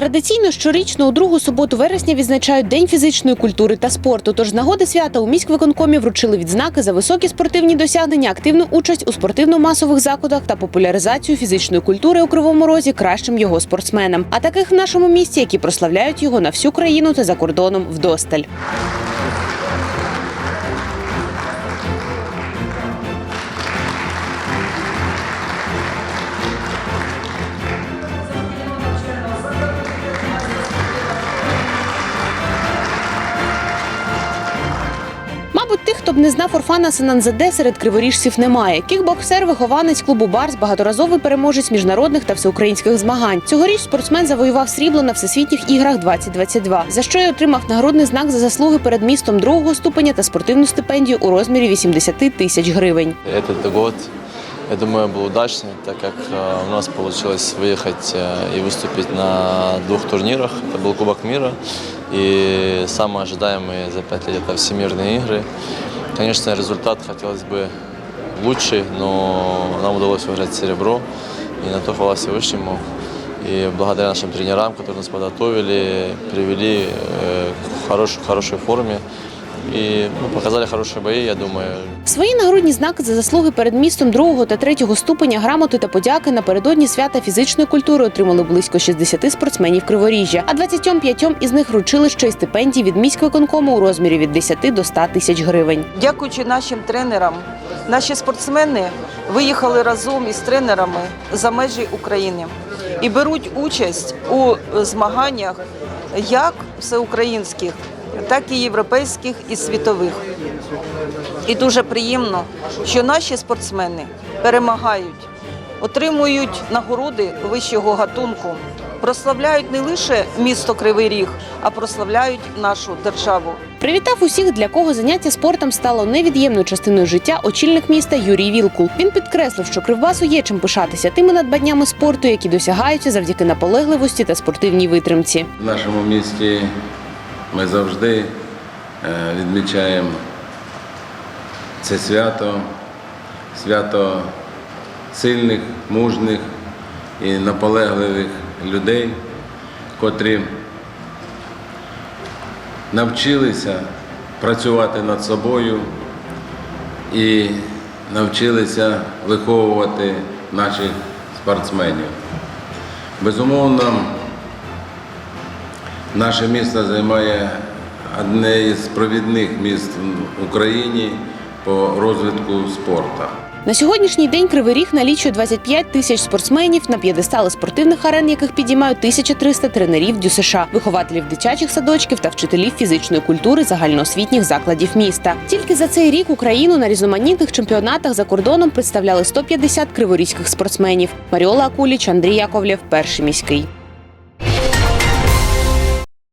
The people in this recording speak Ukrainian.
Традиційно щорічно у другу суботу вересня відзначають День фізичної культури та спорту. Тож з нагоди свята у міськвиконкомі вручили відзнаки за високі спортивні досягнення, активну участь у спортивно-масових заходах та популяризацію фізичної культури у Кривому Розі кращим його спортсменам. А таких в нашому місті, які прославляють його на всю країну та за кордоном вдосталь. Мабуть, тих, хто б не знав Орфана Сенанзаде, серед криворіжців немає. Кікбоксер, вихованець клубу Барс, багаторазовий переможець міжнародних та всеукраїнських змагань. Цьогоріч спортсмен завоював срібло на всесвітніх іграх 2022, за що й отримав нагородний знак за заслуги перед містом другого ступеня та спортивну стипендію у розмірі 80 тисяч гривень. Этот год, я думаю, был удачный, так как э, у нас получилось выехать э, и выступить на двух турнирах. Это был Кубок мира и самые ожидаемые за пять лет это Всемирные игры. Конечно, результат хотелось бы лучший, но нам удалось выиграть серебро, и на то хвала Всевышнему. И благодаря нашим тренерам, которые нас подготовили, привели э, к хорош- хорошей форме и ну, показали хорошие бои, я думаю. Свої нагрудні знаки за заслуги перед містом другого та третього ступеня, грамоти та подяки напередодні свята фізичної культури отримали близько 60 спортсменів Криворіжжя, а 25 із них вручили ще й стипендії від міськвиконкому у розмірі від 10 до 100 тисяч гривень. Дякуючи нашим тренерам, наші спортсмени виїхали разом із тренерами за межі України і беруть участь у змаганнях як всеукраїнських, так і європейських і світових. І дуже приємно, що наші спортсмени перемагають, отримують нагороди вищого гатунку, прославляють не лише місто Кривий Ріг, а прославляють нашу державу. Привітав усіх, для кого заняття спортом стало невід'ємною частиною життя. Очільник міста Юрій Вілкул. Він підкреслив, що Кривбасу є чим пишатися тими надбаннями спорту, які досягаються завдяки наполегливості та спортивній витримці. В нашому місті ми завжди е, відмічаємо це свято, свято сильних, мужних і наполегливих людей, котрі навчилися працювати над собою і навчилися виховувати наших спортсменів. Безумовно, Наше місто займає одне із провідних міст в Україні по розвитку спорту. На сьогоднішній день Кривий Ріг налічує 25 тисяч спортсменів на п'єдестали спортивних арен, яких підіймають 1300 тренерів ДЮСШ, вихователів дитячих садочків та вчителів фізичної культури загальноосвітніх закладів міста. Тільки за цей рік Україну на різноманітних чемпіонатах за кордоном представляли 150 криворізьких спортсменів. Маріола Акуліч, Андрій Яковлєв, перший міський.